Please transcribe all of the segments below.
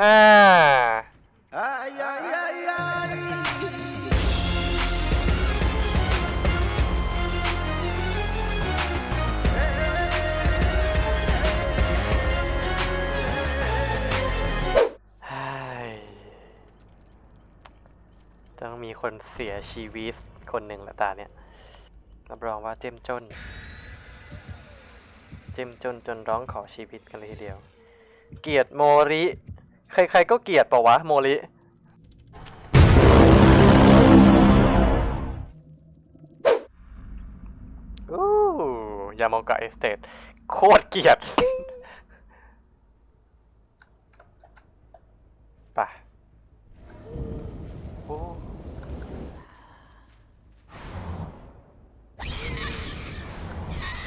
อ่า Ay, ay, ay, ay. เฮ้ยต้องมีคนเสียชีวิตคนหนึ่งละตาเนี่ย รับรองว่าเจ้มจน เจ้มจนจนร้องขอชีวิตกันเลยทีเดียว เกียดโมริ ใครๆก็เกลียดปล่าวะโมริอู้ยามองกะเอสเตทโคตรเกลียดไปโอ้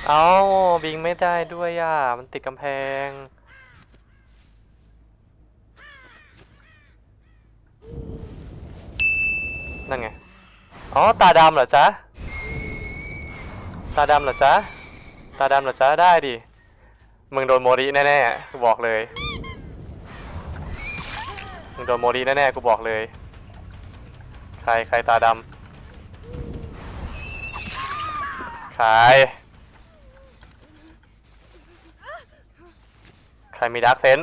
เอาบิงไม่ได้ด้วยอะ มันติดกำแพง นั่นไง อ๋อ ตาดำเหรอจ๊ะ ตาดำเหรอจ๊ะ ตาดำเหรอจ๊ะ ได้ดิ มึงโดนโมริแน่ๆ กูบอกเลย มึงโดนโมริแน่ๆ กูบอกเลย ใครใครตาดำใคร ใครมีดาร์กเซน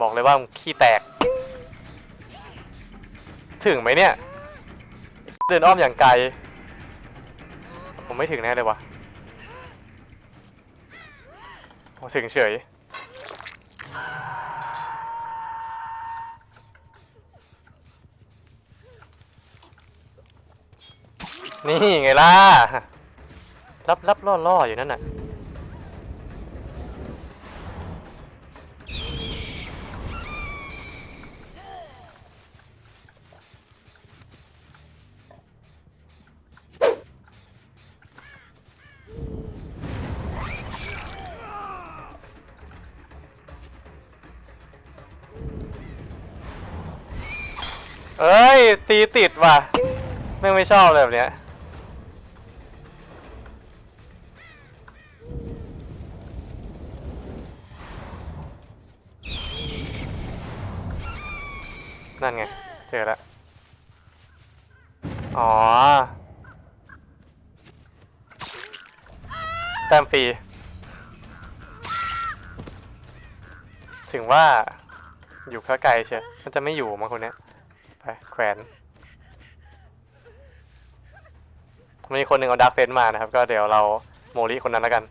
บอกเลยว่ามึงขี้แตก ถึงไหมเนี่ย เดินอ้อมอย่างไกล ผมไม่ถึงแน่เลยวะโอ้ถึงเฉย นี่ไงล่ะ รับรับล่อล่ออยู่นั่นน่ะ เอ้ยตีติดว่ะแม่งไม่ชอบเลยแบบเนี้ยนั่นไง เจอแล้ว อ๋อ แต้มฟรี ถึงว่าอยู่ข้าไกลเชียมันจะไม่อยู่มั้งคนเนี้ย ไปแขวนมีคนหนึ่งเอาดาร์กเฟนมานะครับ ก็เดี๋ยวเราโมริคนนั้นแล้วกัน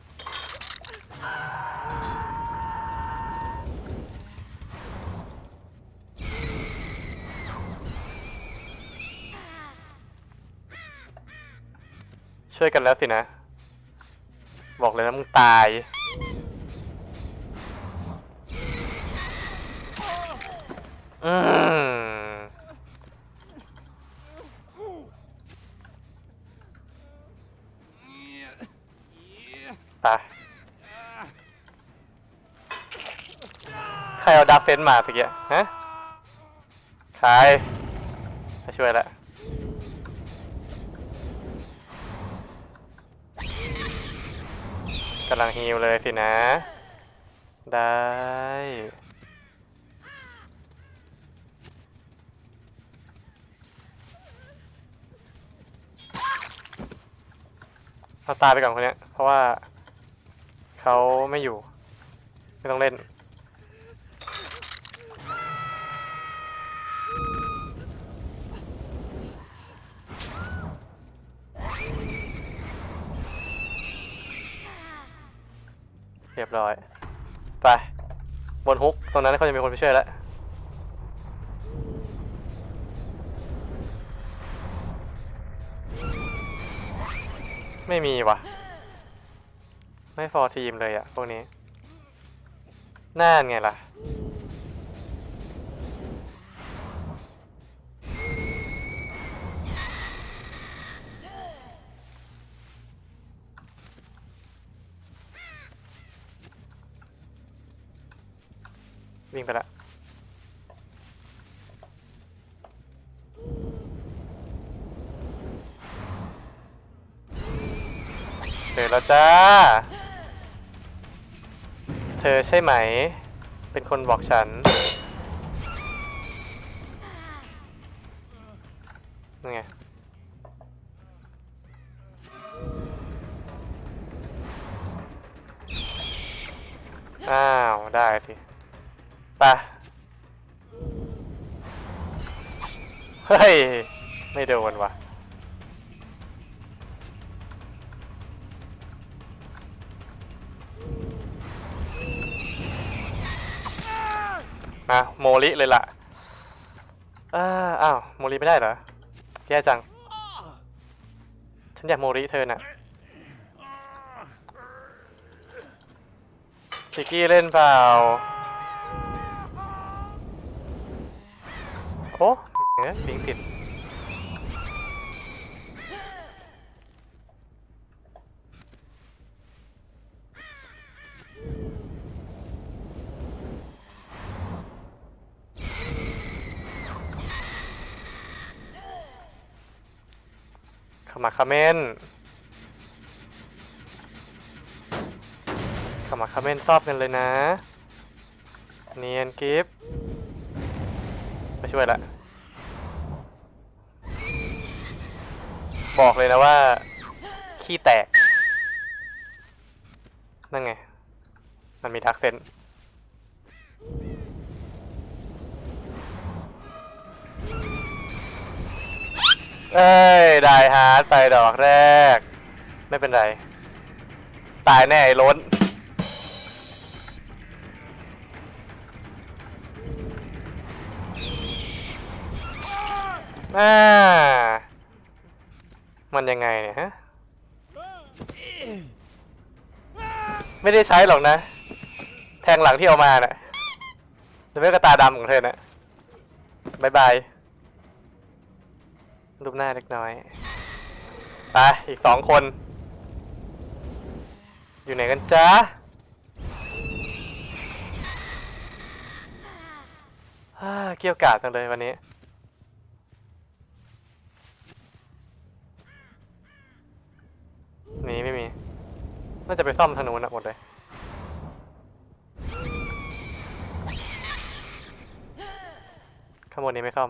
ช่วยกันแล้วสินะ บอกเลยนะมึงตาย อืม ไป ใครเอาดาร์กเฟนมาเมื่อกี้ฮะใครมาช่วยแล้วกำลังฮีลเลยสินะ ได้ เอาตายไปก่อนคนเนี้ย เพราะว่าเขาไม่อยู่ ไม่ต้องเล่น เรียบร้อย ไป บนฮุก ตรงนั้นเขาจะมีคนไปช่วยแล้ว ไม่มีว่ะ ไม่ฟอร์ทีมเลยอะพวกนี้ น่านไงล่ะ วิ่งไปละเสร็จแล้วจ้า เธอใช่ไหม เป็นคนบอกฉันนี่ไงอ้าว ได้สิ ไปเฮ้ย ไม่โดนว่ะอะโมลิเลยล่ะ อ้าอ้าว โมลิไม่ได้เหรอ แย่จัง ฉันอยากโมลิเธอน่ะชิกกี้เล่นเปล่า อ้เงี้ยปิงผิดขมักเขม้นขมักเขม้นชอบกันเลยนะ เนียนกิฟมา ช่วยละ บอกเลยนะว่า ขี้แตก นั่นไง มันมีดักเซนเอ้ย ได้ฮาร์ดไปดอกแรก ไม่เป็นไร ตายแน่ไอ้ล้น อ่ามันยังไงเนี่ยฮะ ไม่ได้ใช้หรอกนะ แทงหลังที่เอามาน่ะจะไม่กระตาดำของเธอน่ะบายบายรูปหน้าเล็กน้อย ไป อีกสองคน อยู่ไหนกันจ๊ะฮ่าเกี่ยวกาดจังเลยวันนี้ไม่มี น่าจะไปซ่อมทางนู้นะหมดเลย ข้างบนนี้ไม่ซ่อม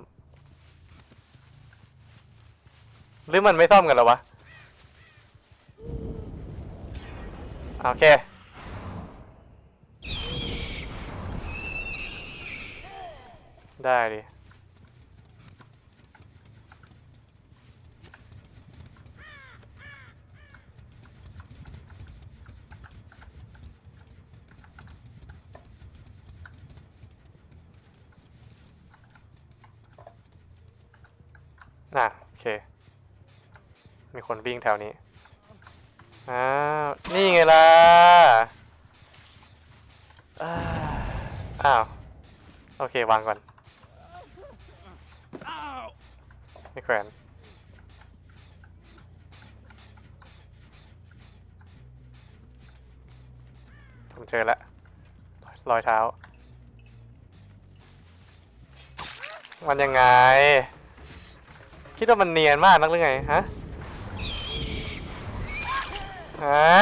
หรือมันไม่ซ่อมกันหรอวะ โอเค ได้ดิ อะโอเค มีคนวิ่งแถวนี้ อ้าว นี่ไงล่ะ อ้าว โอเค วางก่อนไม่แขวนผมเจอแล้วรอยเท้า มันยังไง คิดว่ามันเนียนมากนักหรือไงฮะฮะ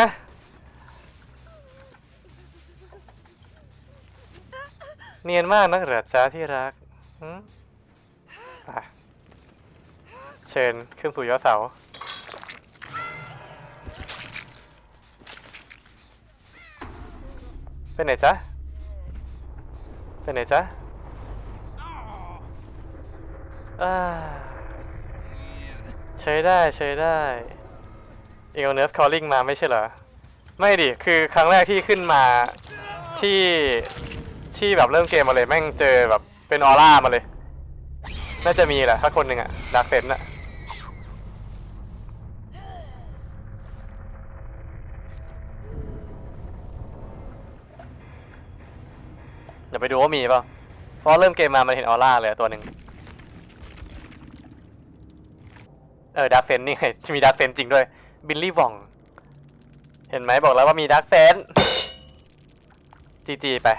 เนียนมากนักเหรอจ้าที่รักเชิญขึ้นสู่ยอดเสาเป็นไหนจ๊ะเป็นไหนจ๊ะอ่า ใช้ได้ใช้ได้เอลเนสคอลลิ่งมาไม่ใช่เหรอ ไม่ดิ คือครั้งแรกที่ขึ้นมาที่ที่แบบเริ่มเกมมาเลย แม่งเจอแบบเป็นออร่ามาเลย น่าจะมีแหละถ้าคนหนึ่งอะดักเซนอะเดี๋ยวไปดูว่ามีเปล่าเพราะเริ่มเกมมามันเห็นออร่าเลยตัวหนึ่ง เออดักเซนนี่ไงมีดักเซนจริงด้วย บิลลี่วอง เห็นไหมบอกแล้วว่ามีดักเซนจีจีไป